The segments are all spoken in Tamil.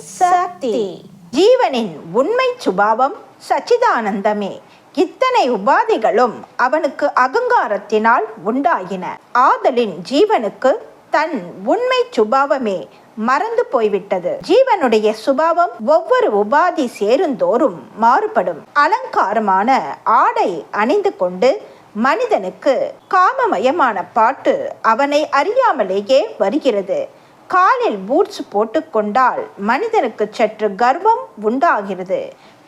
சக்தி. ஜீவனின் உண்மை சுபாவம் சச்சிதானந்தமே. இத்தனை உபாதிகளும் அவனுக்கு அகங்காரத்தினால் உண்டாயின. ஆதலின் ஜீவனுக்கு தன் உண்மை சுபாவமே மறந்து போய்விட்டது. ஜீவனுடைய சுபாவம் ஒவ்வொரு உபாதி சேருந்தோறும் மாறுபடும். அலங்காரமான ஆடை அணிந்து கொண்டு மனிதனுக்கு காமமயமான பாட்டு அவனை அறியாமலேயே வருகிறது. காலில் பூட்ஸ் போட்டுக்கொண்டால் மனிதனுக்கு சற்று கர்வம் உண்டாகிறது.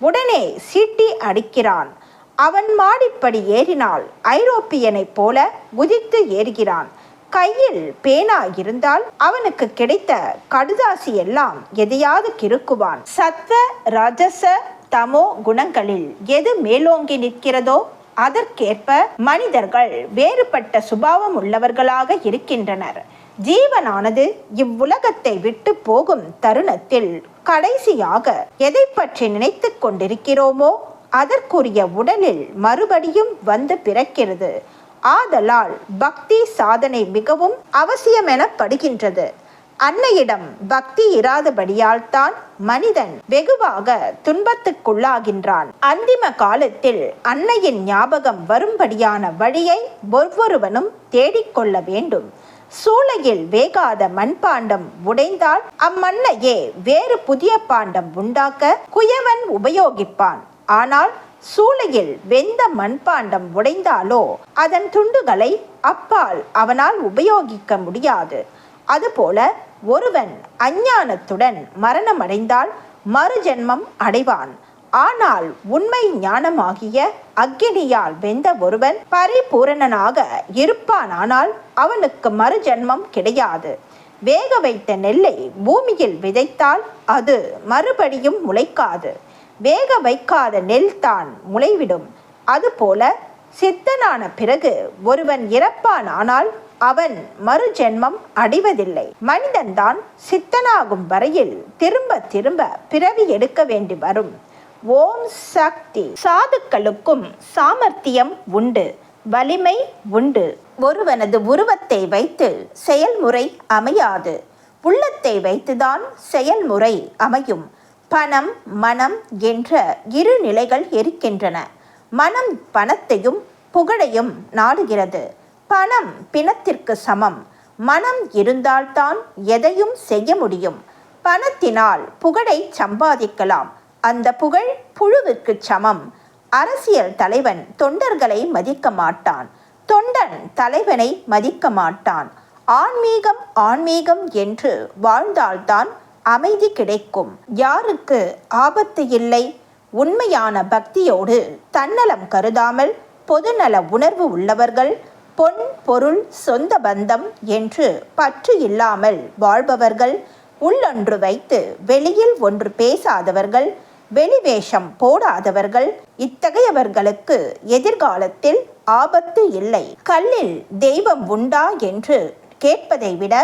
உடனே சீட்டி அடிக்கிறான். அவன் மாடிப்படி ஏறினால் ஐரோப்பியனைப் போல குதித்து ஏறுகிறான். கையில் பேனா இருந்தால் அவனுக்கு கிடைத்த கடுதாசி எல்லாம் எதையாவது கிறுக்குவான். சத்வ ரஜச தமோ குணங்களில் எது மேலோங்கி நிற்கிறதோ அதற்கேற்ப மனிதர்கள் வேறுபட்ட சுபாவம் உள்ளவர்களாக இருக்கின்றனர். ஜீவனானது இவ்வுலகத்தை விட்டு போகும் தருணத்தில் கடைசியாக எதை பற்றி நினைத்து கொண்டிருக்கிறோமோ அதற்குரிய உடலில் மறுபடியும் வந்து பிறக்கிறது. ஆதலால் பக்தி சாதனை மிகவும் அவசியம் எனப்படுகின்றது அன்னையிடம் பக்தி இராதபடியால் தான் மனிதன் வெகுவாக துன்பத்துக்குள்ளாகின்றான். அந்திம காலத்தில் அன்னையின் ஞாபகம் வரும்படியான வழியை ஒவ்வொருவனும் தேடிக்கொள்ள வேண்டும். சூளையில் வேகாத மண்பாண்டம் உடைந்தால் அம்மண்ணையே வேறு புதிய பாண்டம் உண்டாக்க குயவன் உபயோகிப்பான். ஆனால் சூளையில் வெந்த மண்பாண்டம் உடைந்தாலோ அதன் துண்டுகளை அப்பால் அவனால் உபயோகிக்க முடியாது. அதுபோல ஒருவன் அஞ்ஞானத்துடன் மரணமடைந்தால் மறுஜென்மம் அடைவான். ஆனால் உண்மை ஞானமாகிய அக்கினியால் வெந்த ஒருவன் பரிபூரணனாக இருப்பானானால் அவனுக்கு மறுஜன்மம் கிடையாது. வேக வைத்த நெல்லை பூமியில் விதைத்தால் அது மறுபடியும் முளைக்காது. வேக வைக்காத நெல் தான் முளைவிடும். அதுபோல சித்தனான பிறகு ஒருவன் இறப்பான் ஆனால் அவன் மறுஜென்மம் அடைவதில்லை. மனிதன்தான் சித்தனாகும் வரையில் திரும்ப திரும்ப பிறவி எடுக்க வேண்டி வரும். ஓம் சக்தி. சாதுக்களுக்கும் சாமர்த்தியம் உண்டு வலிமை உண்டு. ஒருவனது உருவத்தை வைத்து செயல்முறை அமையாது. உள்ளத்தை வைத்துதான் செயல்முறை அமையும். பணம் மனம் என்ற இரு நிலைகள் இருக்கின்றன. மனம் பணத்தையும் புகழையும் நாடுகிறது. பணம் பிணத்திற்கு சமம். மனம் இருந்தால்தான் எதையும் செய்ய முடியும். பணத்தினால் புகழை சம்பாதிக்கலாம். அந்த புகழ் புழுவிற்கு சமம். அரசியல் தலைவன் தொண்டர்களை மதிக்க மாட்டான். தொண்டன் தலைவனை மதிக்க மாட்டான். ஆன்மீகம் ஆன்மீகம் என்று வாழ்ந்தால்தான் அமைதி கிடைக்கும். யாருக்கு ஆபத்து இல்லை? உண்மையான பக்தியோடு தன்னலம் கருதாமல் பொதுநல உணர்வு உள்ளவர்கள் பொன் பொருள் சொந்த பந்தம் என்று பற்று இல்லாமல் வாழ்பவர்கள் உள்ளொன்று வைத்து வெளியில் ஒன்று பேசாதவர்கள் வெளிவேஷம் போடாதவர்கள் இத்தகையவர்களுக்கு எதிர்காலத்தில் ஆபத்து இல்லை. கல்லில் தெய்வம் உண்டா என்று கேட்பதை விட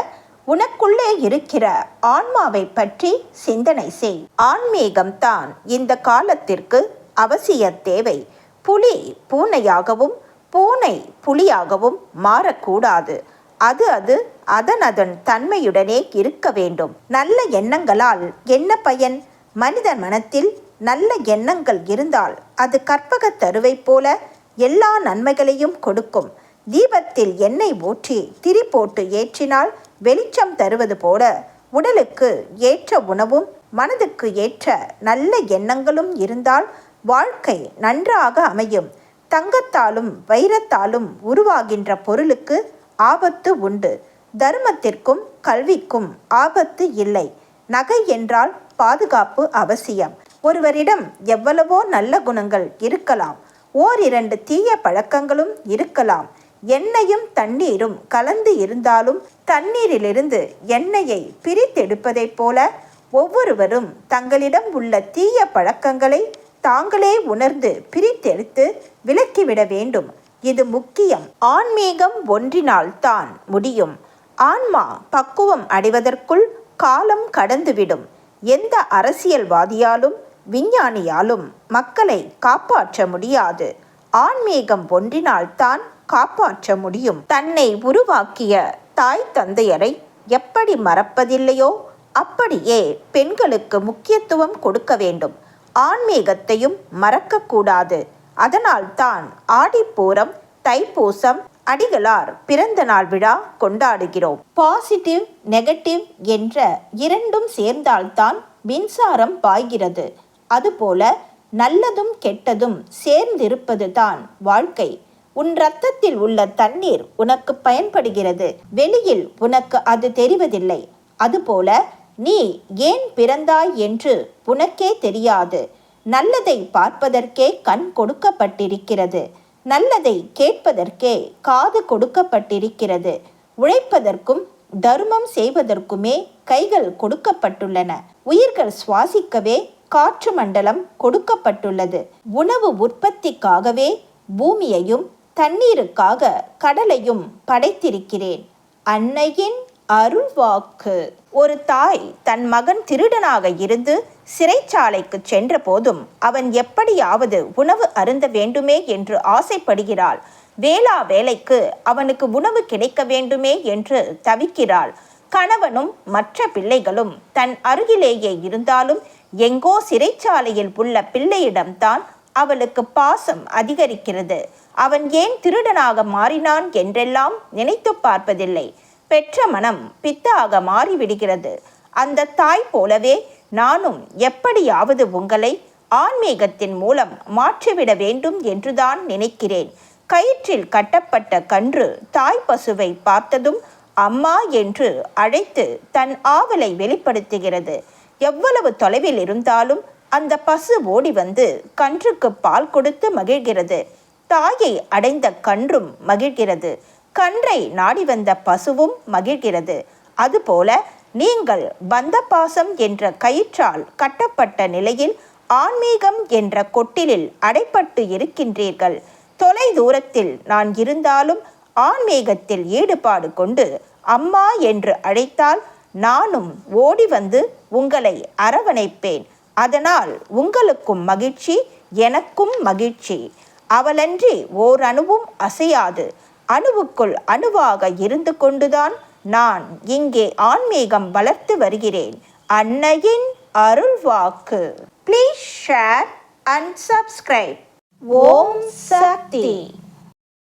உனக்குள்ளே இருக்கிற ஆன்மாவை பற்றி சிந்தனை செய். ஆன்மீகம்தான் இந்த காலத்திற்கு அவசிய தேவை. புலி பூனையாகவும் பூனை புலியாகவும் மாறக்கூடாது. அது அது அதன் அதன் தன்மையுடனே இருக்க வேண்டும். நல்ல எண்ணங்களால் என்ன பயன்? மனித மனத்தில் நல்ல எண்ணங்கள் இருந்தால் அது கற்பகத் தருவை போல எல்லா நன்மைகளையும் கொடுக்கும். தீபத்தில் எண்ணெய் ஊற்றி திரி போட்டு ஏற்றினால் வெளிச்சம் தருவது போல உடலுக்கு ஏற்ற உணவும் மனதுக்கு ஏற்ற நல்ல எண்ணங்களும் இருந்தால் வாழ்க்கை நன்றாக அமையும். தங்கத்தாலும் வைரத்தாலும் உருவாகின்ற பொருளுக்கு ஆபத்து உண்டு. தர்மத்திற்கும் கல்விக்கும் ஆபத்து இல்லை. நகை என்றால் பாதுகாப்பு அவசியம். ஒருவரிடம் எவ்வளவோ நல்ல குணங்கள் இருக்கலாம். ஓரிரண்டு தீய பழக்கங்களும் இருக்கலாம். எண்ணெயும் தண்ணீரும் கலந்து இருந்தாலும் தண்ணீரிலிருந்து எண்ணெயை பிரித்தெடுப்பதைப் போல ஒவ்வொருவரும் தங்களிடம் உள்ள தீய பழக்கங்களை தாங்களே உணர்ந்து பிரித்தெடுத்து விலக்கிவிட வேண்டும். இது முக்கியம். ஆன்மீகம் ஒன்றினால் தான் முடியும். ஆன்மா பக்குவம் அடைவதற்குள் காலம் கடந்துவிடும். எந்த அரசியல்வாதியாலும் விஞ்ஞானியாலும் மக்களை காப்பாற்ற முடியாது. ஆன்மீகம் ஒன்றினால்தான் காப்பாற்ற முடியும். தன்னை உருவாக்கிய தாய் தந்தையரை எப்படி மறப்பதில்லையோ அப்படியே பெண்களுக்கு முக்கியத்துவம் கொடுக்க வேண்டும். ஆன்மீகத்தையும் மறக்கக்கூடாது. அதனால்தான் ஆடிப்பூரம் தைப்பூசம் அடிகளார் பிறந்த நாள் விழா கொண்டாடுகிறோம். பாசிட்டிவ் நெகட்டிவ் என்ற இரண்டும் சேர்ந்தால்தான் மின்சாரம் பாய்கிறது. அதுபோல நல்லதும் கெட்டதும் சேர்ந்திருப்பது தான் வாழ்க்கை. உன் ரத்தத்தில் உள்ள தண்ணீர் உனக்கு பயன்படுகிறது. வெளியில் உனக்கு அது தெரிவதில்லை. அதுபோல நீ ஏன் பிறந்தாய் என்று உனக்கே தெரியாது. நல்லதை பார்ப்பதற்கே கண் கொடுக்கப்பட்டிருக்கிறது. நல்லதை கேட்பதற்கே காது கொடுக்கப்பட்டிருக்கிறது. உழைப்பதற்கும் தர்மம் செய்வதற்குமே கைகள் கொடுக்கப்பட்டுள்ளன. உயிர்கள் சுவாசிக்கவே காற்று மண்டலம் கொடுக்கப்பட்டுள்ளது. உணவு உற்பத்திக்காகவே பூமியையும் தண்ணீருக்காக கடலையும் படைத்திருக்கிறேன். அன்னையின் அருள்வாக்கு. ஒரு தாய் தன் மகன் திருடனாக இருந்து சிறைச்சாலைக்கு சென்ற போதும் அவன் எப்படியாவது உணவு அருந்த வேண்டுமே என்று ஆசைப்படுகிறாள். வேளா வேலைக்கு அவனுக்கு உணவு கிடைக்க வேண்டுமே என்று தவிக்கிறாள். கணவனும் மற்ற பிள்ளைகளும் தன் அருகிலேயே இருந்தாலும் எங்கோ சிறைச்சாலையில் உள்ள பிள்ளையிடம்தான் அவளுக்கு பாசம் அதிகரிக்கிறது. அவன் ஏன் திருடனாக மாறினான் என்றெல்லாம் நினைத்து பார்ப்பதில்லை. பெற்ற மனம் பித்தாக மாறிவிடுகிறது. அந்த தாய் போலவே நானும் எப்படியாவது உங்களை ஆன்மீகத்தின் மூலம் மாற்றிவிட வேண்டும் என்றுதான் நினைக்கிறேன். கயிற்றில் கட்டப்பட்ட கன்று தாய் பசுவை பார்த்ததும் அம்மா என்று அழைத்து தன் ஆவலை வெளிப்படுத்துகிறது. எவ்வளவு தொலைவில் இருந்தாலும் அந்த பசு ஓடி வந்து கன்றுக்கு பால் கொடுத்து மகிழ்கிறது. தாயை அடைந்த கன்றும் மகிழ்கிறது. கன்றை நாடி வந்த பசுவும் மகிழ்கிறது. அதுபோல நீங்கள் பந்தபாசம் என்ற கயிற்றால் கட்டப்பட்ட நிலையில் ஆன்மீகம் என்ற கொட்டிலில் அடைப்பட்டு இருக்கின்றீர்கள். தொலை தூரத்தில் நான் இருந்தாலும் ஆன்மீகத்தில் ஈடுபாடு கொண்டு அம்மா என்று அழைத்தால் நானும் ஓடி வந்து உங்களை அரவணைப்பேன். அதனால் உங்களுக்கும் மகிழ்ச்சி எனக்கும் மகிழ்ச்சி. அவளன்றி ஓர் அணுவும் அசையாது. அணுவுக்குள் அணுவாக இருந்து கொண்டுதான் நான் இங்கே ஆன்மீகம் வளர்த்து வருகிறேன். அன்னையின் அருள்வாக்கு please share and subscribe Om Shakti.